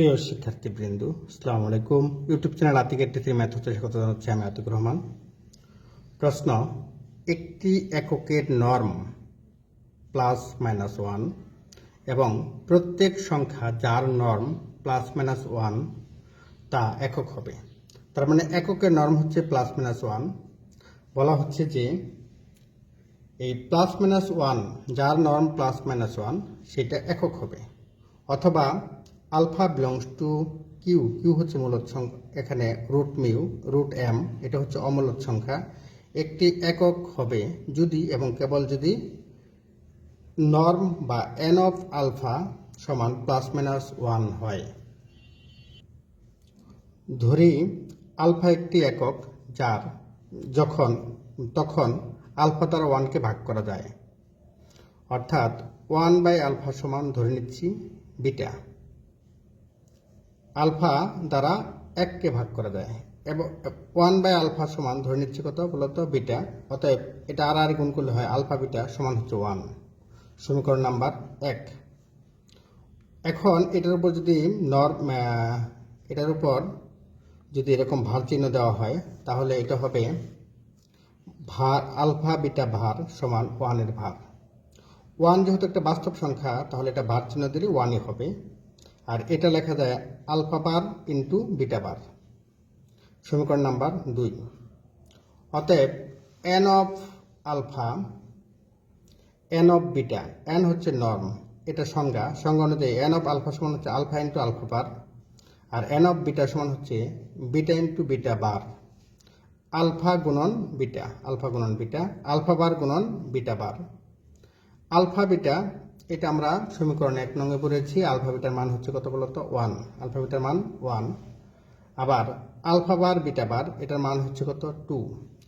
প্রিয় শিক্ষার্থীবৃন্দ, আসসালামু আলাইকুম। ইউটিউব চ্যানেল আতিক একটি ম্যাথ হতে স্বাগত জানাচ্ছি আমি আতিকুর রহমান। প্রশ্ন, একটি এককের নর্ম প্লাস মাইনাস ওয়ান এবং প্রত্যেক সংখ্যা যার নর্ম প্লাস মাইনাস ওয়ান তা একক হবে। তার মানে এককের নর্ম হচ্ছে প্লাস মাইনাস ওয়ান বলা হচ্ছে যে, এই প্লাস মাইনাস ওয়ান যার নর্ম প্লাস মাইনাস ওয়ান সেটা একক হবে। অথবা alpha belongs to Q Q হচ্ছে মূলত সংখ্যা। এখানে রুট মিউ রুট এম এটা হচ্ছে অমূলত সংখ্যা। একটি একক হবে যদি এবং কেবল যদি নর্ম বা এন অফ আলফা সমান প্লাস মাইনাস ওয়ান হয়। ধরি আলফা একটি একক যার যখন, তখন আলফা দ্বারা ওয়ানকে ভাগ করা যায়। অর্থাৎ ওয়ান বাই আলফা সমান ধরে নিচ্ছি বিটা আলফা দ্বারা এককে ভাগ করা যায় এবং ওয়ান বাই আলফা সমান ধরে নিচ্ছি কত? বলতো বিটা। অতএব এটা আর আর গুণ করলে হয় আলফা বিটা সমান হচ্ছে ওয়ান। সমীকরণ নাম্বার এক। এখন এটার উপর যদি নর্ম এটার উপর যদি এরকম ভার চিহ্ন দেওয়া হয়, তাহলে এটা হবে ভার, আলফা বিটা ভার সমান ওয়ানের ভার। ওয়ান যেহেতু একটা বাস্তব সংখ্যা, তাহলে এটা ভার চিহ্ন দিলে ওয়ানই হবে। আর এটা লেখা যায় alpha bar into beta bar সমীকরণ নাম্বার দুই। অতএব N of alpha N of beta N হচ্ছে নর্ম এটা সংজ্ঞা। সংজ্ঞা অনুযায়ী এন অফ আলফা সমান হচ্ছে আলফা ইন্টু আলফা বার আর এন অফ বিটা সমান হচ্ছে beta into beta bar alpha গুণন বিটা আলফা গুণন বিটা আলফা বার গুণন বিটা বার আলফা বিটা, এটা আমরা সমীকরণে এক নঙ্গে পড়েছি, আলফা বিটার মান হচ্ছে কত বলতো ওয়ান আলফা বিটার মান ওয়ান আবার আলফা বার, বিটা বার, এটার মান হচ্ছে কত? টু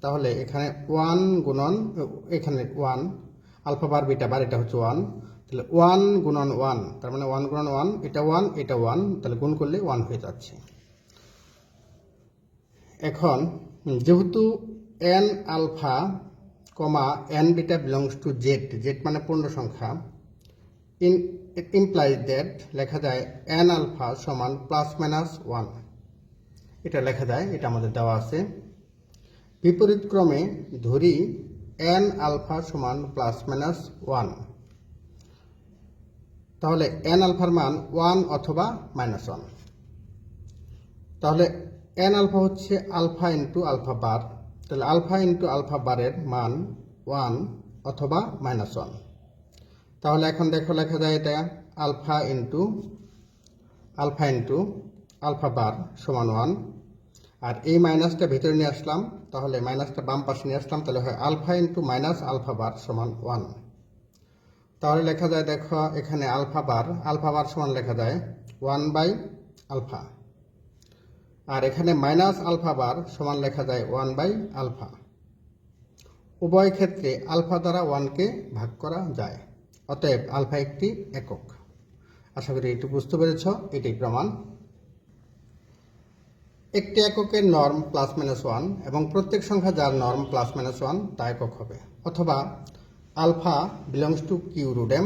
তাহলে এখানে ওয়ান গুণন, এখানে one alpha bar, beta bar, এটা হচ্ছে ওয়ান তাহলে ওয়ান গুণন ওয়ান তার মানে ওয়ান গুণন ওয়ান এটা ওয়ান এটা ওয়ান তাহলে গুণ করলে ওয়ান হয়ে যাচ্ছে। এখন, যেহেতু N alpha comma N beta belongs to Z Z মানে পূর্ণ সংখ্যা। ইন ইমপ্লাইজ দ্যাট লেখা যায় এন আলফা সমান প্লাস মাইনাস ওয়ান এটা লেখা যায়, এটা আমাদের দেওয়া আছে। বিপরীত ক্রমে ধরি এন আলফা সমান প্লাস মাইনাস ওয়ান তাহলে এন আলফার মান ওয়ান অথবা মাইনাস ওয়ান তাহলে এন আলফা হচ্ছে আলফা ইন্টু আলফা বার তাহলে আলফা ইন্টু আলফা বারের মান ওয়ান অথবা মাইনাস ওয়ান তাহলে এখন দেখো লেখা যায় এটা alpha into alpha into alpha bar সমান ওয়ান আর এই মাইনাসটা ভেতরে নিয়ে আসলাম, তাহলে মাইনাসটা বাম পাশে নিয়ে আসলাম, তাহলে হয় alpha into minus alpha bar সমান ওয়ান তাহলে লেখা যায় দেখো এখানে আলফা বার আলফা বার সমান লেখা যায় ওয়ান বাই আলফা। আর এখানে মাইনাস আলফা বার সমান লেখা যায় ওয়ান বাই আলফা। উভয় ক্ষেত্রে আলফা দ্বারা ওয়ানকে ভাগ করা যায়। অতএব আলফা একটি একক। আশা করি একটু বুঝতে পেরেছ এটি প্রমাণ। একটি এককের নর্ম প্লাস মাইনাস ওয়ান এবং প্রত্যেক সংখ্যা যার নর্ম প্লাস মাইনাস ওয়ান তা একক হবে। অথবা alpha belongs to Q root M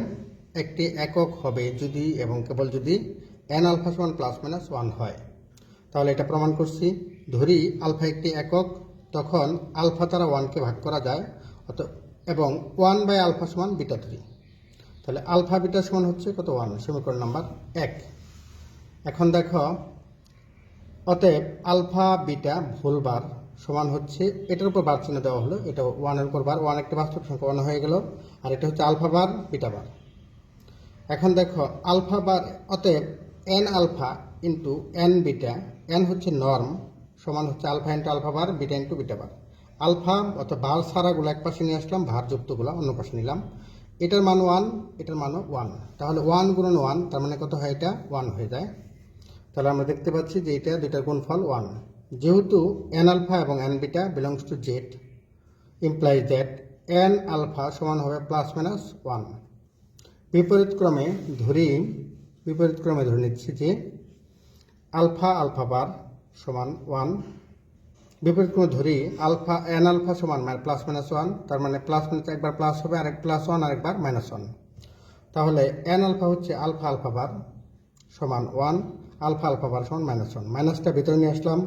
একটি একক হবে যদি এবং কেবল যদি এন আলফা সমান প্লাস মাইনাস ওয়ান হয়। তাহলে এটা প্রমাণ করছি। ধরি আলফা একটি একক, তখন আলফা দ্বারা ওয়ানকে ভাগ করা যায়, অত, এবং ওয়ান বাই আলফা সমান বিটা থ্রি তাহলে আলফা বিটা সমান হচ্ছে কত ওয়ান সমীকরণ নাম্বার এক। এখন দেখো, অতএব আলফা বিটা ভুল বার সমান হচ্ছে, এটার উপর বার চিহ্ন দেওয়া হলো, এটা ওয়ানের উপর বার ওয়ান একটা বাস্তব সংখ্যা ওয়ান হয়ে গেল, আর এটা হচ্ছে আলফা বার, বিটা বার। এখন দেখো, আলফা বার, অতএব N alpha into N beta, N হচ্ছে নর্ম সমান হচ্ছে alpha into alpha bar, beta into beta bar. Alpha অর্থাৎ বার ছাড়াগুলো এক পাশে নিয়ে আসলাম ভার যুক্তগুলো অন্য পাশে নিলাম। এটার মান ওয়ান এটার মানও ওয়ান তাহলে ওয়ান গুণন ওয়ান তার মানে কত হয় এটা? ওয়ান হয়ে যায়। তাহলে আমরা দেখতে পাচ্ছি যে এটা দুইটার গুণফল ওয়ান যেহেতু এন আলফা এবং N beta belongs to Z implies that N alpha সমান হবে প্লাস মাইনাস ওয়ান বিপরীত ক্রমে ধরি বিপরীত ক্রমে ধরে নিচ্ছি যে আলফা আলফা বার সমান ওয়ান। বিপরীত ক্রমে ধরি, আলফা এন আলফা সমান প্লাস মাইনাস ওয়ান তার মানে প্লাস মাইনাস একবার প্লাস হবে, আরেক প্লাস ওয়ান আরেকবার মাইনাস ওয়ান তাহলে এন আলফা হচ্ছে আলফা আলফা বার সমান ওয়ান আলফা আলফা বার সমান মাইনাস ওয়ান মাইনাসটা ভিতরে নিয়ে আসলাম,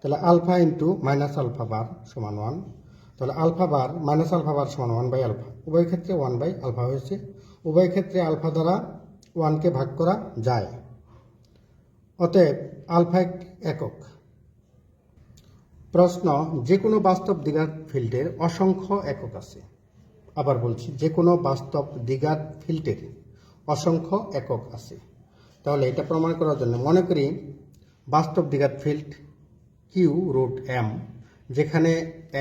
তাহলে alpha into minus alpha bar সমান ওয়ান তাহলে alpha bar minus alpha bar সমান ওয়ান বাই আলফা। উভয় ক্ষেত্রে ওয়ান বাই আলফা হয়েছে। উভয় ক্ষেত্রে আলফা দ্বারা ওয়ানকে ভাগ করা যায়। অতএব আলফা একক। প্রশ্ন যে কোনো বাস্তব দ্বিঘাত ফিল্ডের অসংখ্য একক আছে। আবার বলছি যে কোনো বাস্তব দ্বিঘাত ফিল্ডের অসংখ্য একক আছে। তাহলে এটা প্রমাণ করার জন্য মনে করি, বাস্তব দ্বিঘাত ফিল্ড কিউ রুট এম যেখানে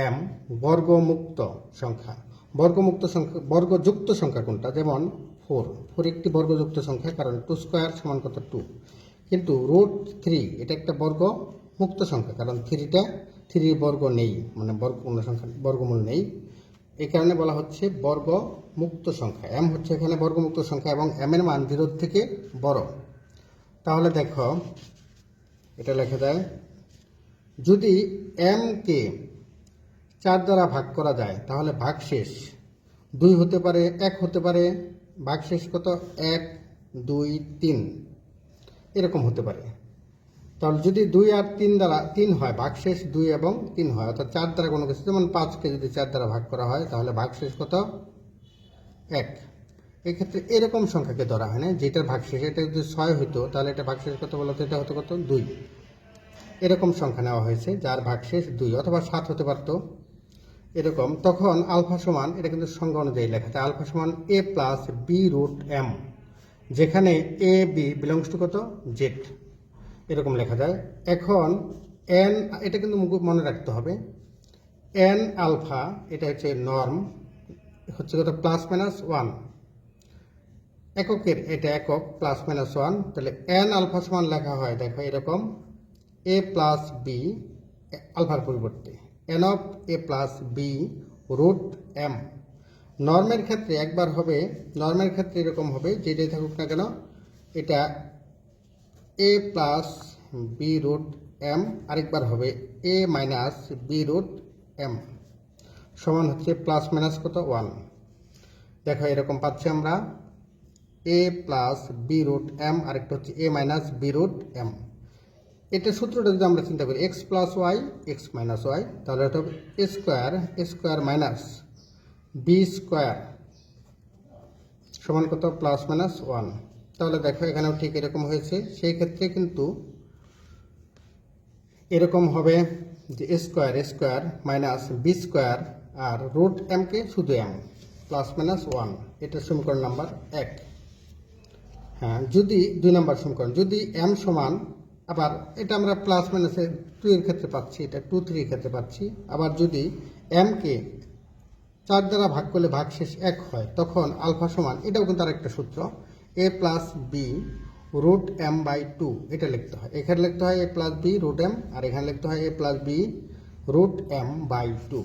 এম বর্গমুক্ত সংখ্যা। বর্গমুক্ত সংখ্যা, বর্গযুক্ত সংখ্যা কোনটা? যেমন ফোর ফোর একটি বর্গযুক্ত সংখ্যা, কারণ টু স্কোয়ার সমান কত? টু কিন্তু রুট থ্রি এটা একটা বর্গ মুক্ত সংখ্যা, কারণ থ্রিটা থ্রি বর্গ নেই মানে বর্গ কোনো সংখ্যা, বর্গমূল নেই। এই কারণে বলা হচ্ছে বর্গ মুক্ত সংখ্যা। এম হচ্ছে এখানে বর্গমুক্ত সংখ্যা এবং এম এর মান জিরোর থেকে বড়। তাহলে দেখো, এটা লেখা যায় যদি এম কে চার দ্বারা ভাগ করা যায়, তাহলে ভাগশেষ দুই হতে পারে, এক হতে পারে, ভাগশেষ কত? এক, দুই, তিন। এরকম হতে পারে। তাহলে যদি দুই আর তিন দ্বারা তিন হয়, ভাগশেষ দুই এবং তিন হয়, অর্থাৎ চার দ্বারা কোনো কিছু যেমন পাঁচকে যদি চার দ্বারা ভাগ করা হয়, তাহলে ভাগশেষ কত? এক। এক্ষেত্রে এরকম সংখ্যাকে ধরা হয় না, যেটার ভাগশেষ, এটা যদি ছয় হতো তাহলে এটা ভাগশেষ কত বলতো? এটা হতো কত? দুই। এরকম সংখ্যা নেওয়া হয়েছে, যার ভাগশেষ দুই অথবা সাত হতে পারত। এরকম, তখন আলফা সমান, এটা কিন্তু সংখ্যা অনুযায়ী লেখা থাকে আলফা সমান A plus B root M যেখানে এ বি বিলংস টু কত? জেড এরকম লেখা যায়। এখন এন এটা কিন্তু মনে রাখতে হবে। এন আলফা এটা হচ্ছে নর্ম হচ্ছে কত? প্লাস মাইনাস ওয়ান এককের এটা একক প্লাস মাইনাস ওয়ান তাহলে এন আলফা সমান লেখা হয়, দেখো এরকম। এ প্লাস বি আলফার পরিবর্তে। N of A plus B root M নর্মের ক্ষেত্রে একবার হবে, নর্মের ক্ষেত্রে এরকম হবে, যেটাই থাকুক না কেন, এটা A plus B root M আরেকবার হবে A minus B root M সমান হচ্ছে প্লাস মাইনাস কত? ওয়ান দেখো, এরকম পাচ্ছি আমরা। A plus B root M আরেকটা হচ্ছে A minus B root M এটা সূত্রটা যদি আমরা চিন্তা করি X plus Y X minus Y তাহলে এটা হবে square square minus B square সমান কত? প্লাস মাইনাস ওয়ান তাহলে দেখো এখানেও ঠিক এরকম হয়েছে। সেই ক্ষেত্রে কিন্তু এরকম হবে যে square square minus B square আর রুট এমকে শুধু এম প্লাস মাইনাস ওয়ান এটা সমীকরণ নাম্বার এক। হ্যাঁ যদি দুই নম্বর সমীকরণ, যদি এম সমান, আবার এটা আমরা প্লাস মাইনাসে টু এর ক্ষেত্রে পাচ্ছি, এটা টু থ্রির ক্ষেত্রে পাচ্ছি। আবার যদি এমকে চার দ্বারা ভাগ করলে ভাগ শেষ এক হয়, তখন আলফা সমান, এটাও কিন্তু আরেকটা সূত্র A plus B root M by two এটা লিখতে হয়। এখানে লিখতে হয় A plus B root M আর এখানে লিখতে হয় A plus B root M by two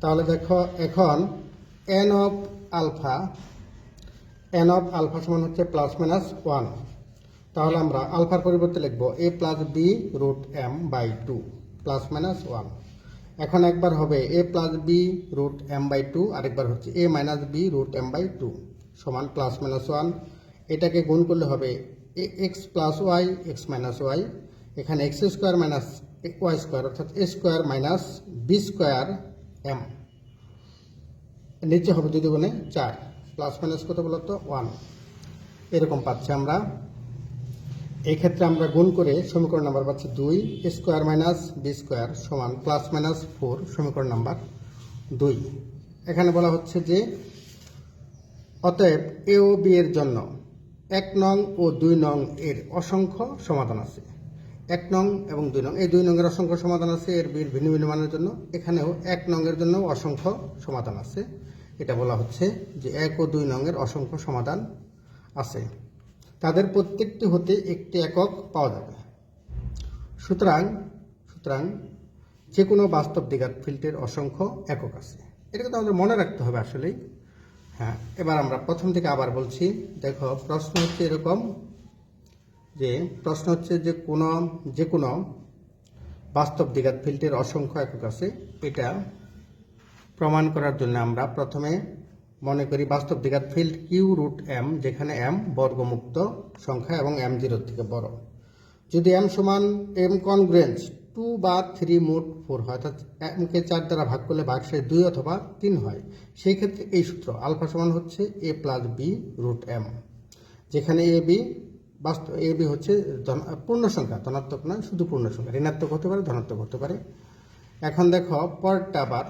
তাহলে দেখো, এখন N of alpha N of alpha সমান হচ্ছে প্লাস মাইনাস ওয়ান তাহলে আমরা আলফার পরিবর্তে লিখব A plus B root M by two plus minus one এখন একবার হবে A plus B root M by two আরেকবার হচ্ছে A minus B root M by two সমান প্লাস মাইনাস ওয়ান এটাকে গুণ করলে হবে A X plus Y X minus Y এখানে X square minus Y square অর্থাৎ A square minus B square M নিচে হবে যদি দুগুণে চার প্লাস মাইনাস কত বলতো? ওয়ান এরকম পাচ্ছি আমরা। এই ক্ষেত্রে আমরা গুণ করে সমীকরণ নাম্বার পাচ্ছি দুই, স্কোয়ার মাইনাস বি স্কোয়ার সমান প্লাস মাইনাস ফোর সমীকরণ নাম্বার দুই। এখানে বলা হচ্ছে যে, অতএব এ ও বি এর জন্য এক নং ও দুই নং এর অসংখ্য সমাধান আছে। এক নং এবং দুই নং, এই দুই নংয়ের অসংখ্য সমাধান আছে, এর বির ভিন্ন ভিন্ন মানের জন্য। এখানেও এক নংয়ের জন্য অসংখ্য সমাধান আছে। এটা বলা হচ্ছে যে এক ও দুই নংয়ের অসংখ্য সমাধান আছে। তাদের প্রত্যেকটি হতে একটি একক পাওয়া যাবে। সুতরাং সুতরাং যে কোনো বাস্তব দ্বিঘাত ফিল্ডের অসংখ্য একক আছে। এটা কিন্তু আমাদের মনে রাখতে হবে আসলেই। হ্যাঁ এবার আমরা প্রথম থেকে আবার বলছি, দেখো প্রশ্ন হচ্ছে এরকম যে, প্রশ্ন হচ্ছে যে কোনো যে কোনো বাস্তব দ্বিঘাত ফিল্ডের অসংখ্য একক আছে। এটা প্রমাণ করার জন্য আমরা প্রথমে মনে করি বাস্তব দ্বিঘাত ফিল্ড কিউ রুট এম যেখানে এম বর্গমুক্ত সংখ্যা এবং এম জিরোর থেকে বড়। যদি এম সমান এম কনগ্রেন্স টু বা থ্রি মোট ফোর হয়, অর্থাৎ এমকে চার দ্বারা ভাগ করলে ভাগশেষ দুই অথবা তিন হয়, সেই ক্ষেত্রে এই সূত্র আলফা সমান হচ্ছে A plus B root M যেখানে এ বি বাস্তব এ বি হচ্ছে পূর্ণ সংখ্যা, ধনাত্মক নয় শুধু পূর্ণ সংখ্যা, ঋণাত্মক হতে পারে, ধনাত্মক হতে পারে। এখন দেখো পরেরটা আবার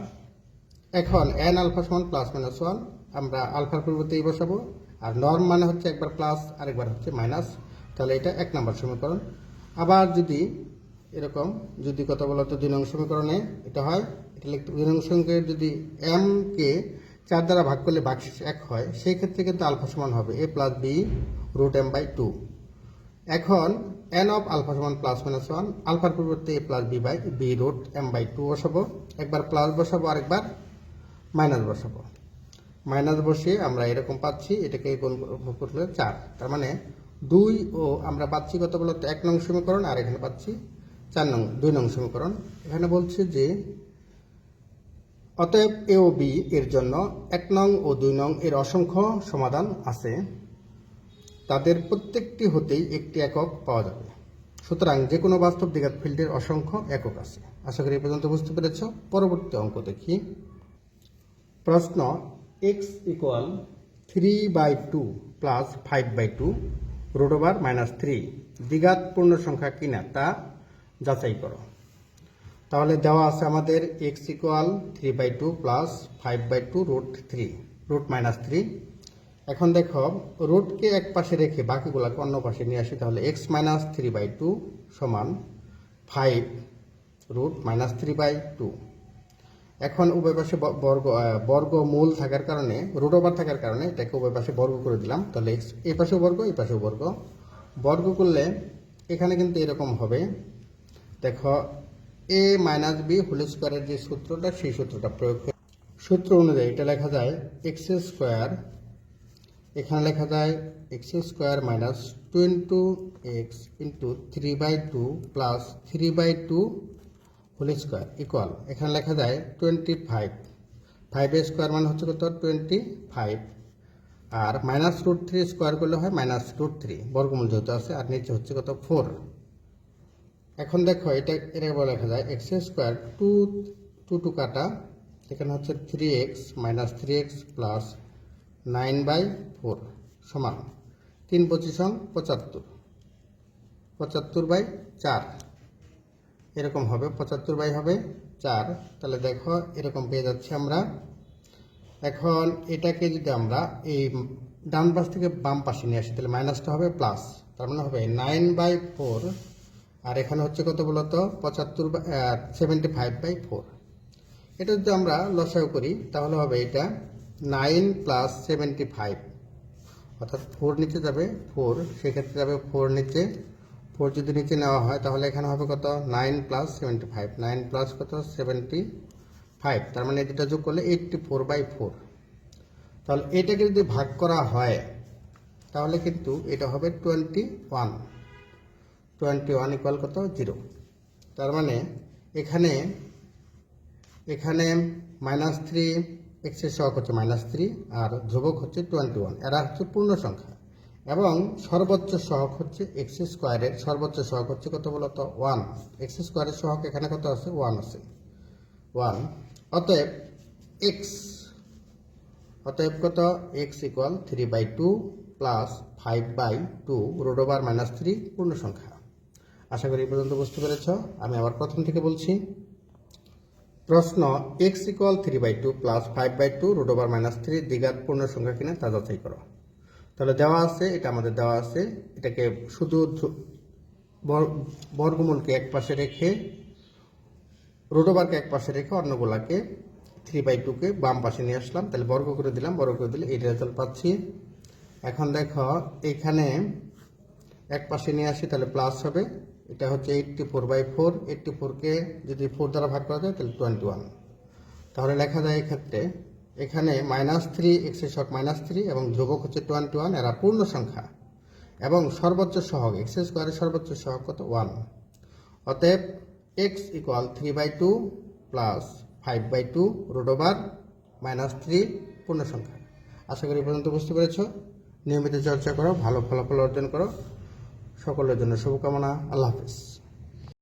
এখন এন আলফা সমান প্লাস মাইনাস ওয়ান আমরা আলফার পরিবর্তে এই বসাবো। আর নর্ম মানে হচ্ছে একবার প্লাস আরেকবার হচ্ছে মাইনাস তাহলে এটা এক নম্বর সমীকরণ। আবার যদি এরকম, যদি কথা বলো তো দুই নং সমীকরণে, এটা হয়, এটা লিখতে দুই নং সমীকরণে যদি এম কে চার দ্বারা ভাগ করলে ভাগশেষ এক হয়, সেই ক্ষেত্রে কিন্তু আলফা সমান হবে A plus B root M by two এখন এন অফ আলফা সমান প্লাস মাইনাস ওয়ান আলফার পরিবর্তে A plus B by B root M by two বসাবো। একবার প্লাস বসাবো, আরেকবার মাইনাস বসাবো। মাইনাস বসিয়ে আমরা এরকম পাচ্ছি, এটাকে গুণ করলে চার। তার মানে দুই ও আমরা পাচ্ছি কত বলতো এক নং সমীকরণ আর এখানে পাচ্ছি চার নং, দুই নং সমীকরণ। এখানে বলছে যে অতএব এ ও বি এর জন্য এক নং ও দুই নং এর অসংখ্য সমাধান আছে। তাদের প্রত্যেকটি হতেই একটি একক পাওয়া যাবে। সুতরাং যে কোনো বাস্তব দ্বিঘাত ফিল্ডের অসংখ্য একক আছে। আশা করি এই পর্যন্ত বুঝতে পেরেছ। পরবর্তী অঙ্ক দেখি। প্রশ্ন X equal three by two plus five by two root over minus three দ্বিঘাত পূর্ণ সংখ্যা কিনা তা যাচাই করো। তাহলে দেওয়া আছে আমাদের X equal three by two plus five by two root three root minus three এখন দেখো রুটকে এক পাশে রেখে বাকিগুলোকে অন্য পাশে নিয়ে আসি, তাহলে X minus three by two সমান five root minus three by two এখন উভয় পাশে বর্গ বর্গ মূল থাকার কারণে রুট ওভার থাকার কারণে এটাকে উভয় পাশে বর্গ করে দিলাম। তাহলে এক্স এই পাশেও বর্গ এই পাশেও বর্গ। বর্গ করলে এখানে কিন্তু এরকম হবে। দেখো এ মাইনাস বি হোল স্কোয়ারের যে সূত্রটা, সেই সূত্রটা প্রয়োগ করে সূত্র অনুযায়ী এটা লেখা যায় এক্স স্কোয়ার এখানে লেখা যায় X square minus two X into three by two plus three by two whole square equal এখানে লেখা যায় টোয়েন্টি ফাইভ ফাইভের স্কোয়ার মানে হচ্ছে কত? টোয়েন্টি ফাইভ আর মাইনাস রুট থ্রি স্কোয়ার করলে হয় মাইনাস রুট থ্রি বর্গমূল যেহেতু আছে, আর নিচে হচ্ছে কত? ফোর এখন দেখো, এটা বলে লেখা যায় X square two two two কাটা। এখানে হচ্ছে three X minus three X plus nine by four সমান। তিন পঁচিশং পঁচাত্তর। পঁচাত্তর বাই চার। এরকম হবে, পঁচাত্তর বাই হবে চার। তাহলে দেখো এরকম পেয়ে যাচ্ছি আমরা। এখন এটাকে যদি আমরা এই ডান পাশ থেকে বাম পাশে নিয়ে আসি, তাহলে মাইনাসটা হবে প্লাস। তার মানে হবে নাইন বাই ফোর। আর এখানে হচ্ছে কত বলতো? পঁচাত্তর সেভেন্টি ফাইভ বাই ফোর। এটা যদি আমরা লসাগু করি, তাহলে হবে এটা নাইন প্লাস সেভেন্টি ফাইভ অর্থাৎ ফোর নিচে যাবে, ফোর। সেক্ষেত্রে যাবে ফোর নিচে ফোর যদি নিচে নেওয়া হয়, তাহলে এখানে হবে কত? Nine plus seventy five nine plus কত? সেভেন্টি ফাইভ তার মানে এটা যোগ করলে এইটটি ফোর বাই ফোর তাহলে এটাকে যদি ভাগ করা হয়, তাহলে কিন্তু এটা হবে twenty one twenty one equal কত? জিরো তার মানে এখানে এখানে মাইনাস থ্রি এক্সের সহগ হচ্ছে মাইনাস থ্রি আর ধ্রুবক হচ্ছে টোয়েন্টি ওয়ান এরা হচ্ছে পূর্ণ সংখ্যা এবং সর্বোচ্চ সহক হচ্ছে এক্স স্কোয়ারের সর্বোচ্চ সহক হচ্ছে কত বলতো? ওয়ান। এক্স স্কোয়ারের সহক এখানে কত আছে? ওয়ান আছে। ওয়ান। অতএব এক্স, অতএব কত? X equal three by two plus five by two root over minus three পূর্ণ সংখ্যা আশা করি এই পর্যন্ত বুঝতে পেরেছ। আমি আবার প্রথম থেকে বলছি। প্রশ্ন, X equal three by two plus five by two root over minus three দ্বিঘাত পূর্ণ সংখ্যা কিনা তা যাচাই করো। তাহলে দেওয়া আছে, এটা আমাদের দেওয়া আছে। এটাকে শুধু বর- বর্গমূলকে এক পাশে রেখে রোডোবারকে এক পাশে রেখে অন্যগুলাকে থ্রি বাই টুকে বাম পাশে নিয়ে আসলাম। তাহলে বর্গ করে দিলাম, বর্গ করে দিলে এই রেজাল্ট পাচ্ছি। এখন দেখো, এখানে এক পাশে নিয়ে আসি, তাহলে প্লাস হবে। এটা হচ্ছে eighty four by four eighty ফোরকে যদি ফোর দ্বারা ভাগ করা যায়, তাহলে টোয়েন্টি ওয়ান তাহলে লেখা যায় এক্ষেত্রে এখানে মাইনাস থ্রি এক্সের শক মাইনাস থ্রি এবং ধ্রুবক হচ্ছে টোয়েন্টি ওয়ান এরা পূর্ণ সংখ্যা। এবং সর্বোচ্চ সহগ এক্স স্কোয়ারের সর্বোচ্চ সহগ কত? ওয়ান অতএব X equal three by two plus five by two root over minus three পূর্ণ সংখ্যা। আশা করি পর্যন্ত বুঝতে পেরেছ। নিয়মিত চর্চা করো, ভালো ফলাফল অর্জন করো। সকলের জন্য শুভকামনা। আল্লাহ হাফিজ।